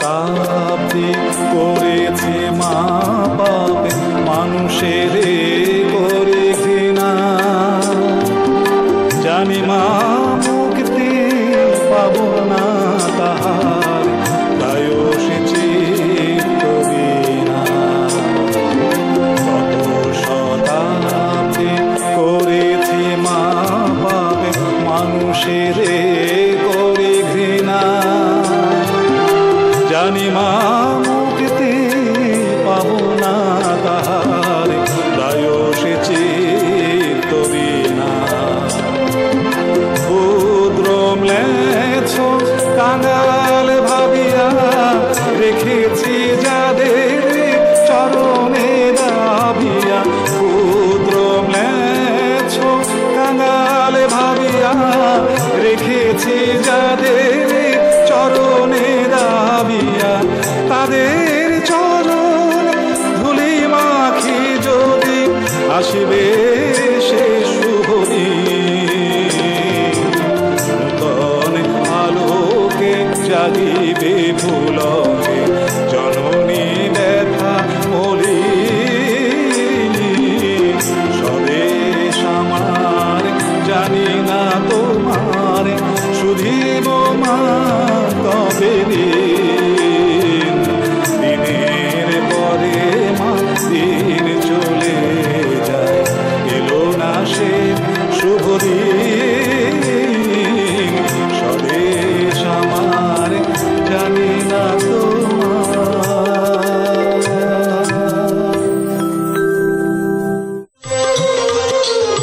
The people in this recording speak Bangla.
শতাব্দী করেছে মা পাপে, মানুষের করে ঘৃণা। জানি মা মুক্তি পাব না তাহার বায়ুষী চিত্তবিনা কত শতাব্দী করেছে মা পাপে, মানুষের যাদের চরণে দাবিয়া, তাদের চরণ ধুলি মাখি যদি আসবে সে শুভনি নূতন আলোকে জাগিবে ভুলন 你。